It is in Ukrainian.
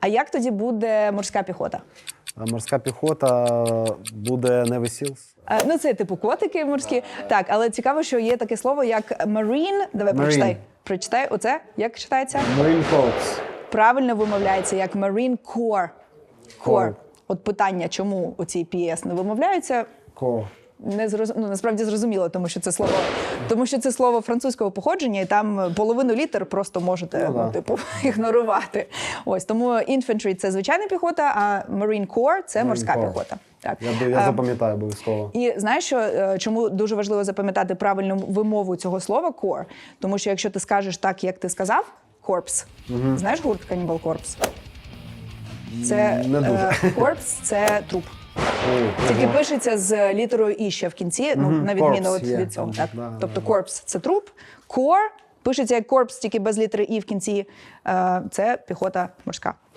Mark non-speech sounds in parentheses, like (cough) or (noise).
А як тоді буде морська піхота? Морська піхота буде Navy Seals. Е, Ну, це типу котики морські. Так, але цікаво, що є таке слово як marine. Давай Marine. прочитай. Прочитай оце. Як читається? Marine Corps. Правильно вимовляється як Marine Corps. Corps. Corps. От питання, чому оці PS не вимовляються, Corps. Не зроз... ну, насправді зрозуміло, тому що це слово, тому що це слово французького походження, і там половину літер просто можете Ну, ну, типу (laughs) ігнорувати. Ось тому infantry – це звичайна піхота, а Marine Corps – це морська Corps. піхота. Так Я, я Е, запам'ятаю обов'язково. і знаєш, що е, чому дуже важливо запам'ятати правильну вимову цього слова core? Тому що якщо ти скажеш так, як ти сказав, corpse, знаєш гурт Cannibal Corpse? Це Не дуже. е, corpse – це труп. Тільки пишеться з літерою і ще в кінці, ну на відміну от від цього. Так. Тобто корпс – це труп, кор пишеться як корпс, тільки без літери і в кінці. Е, Це піхота морська.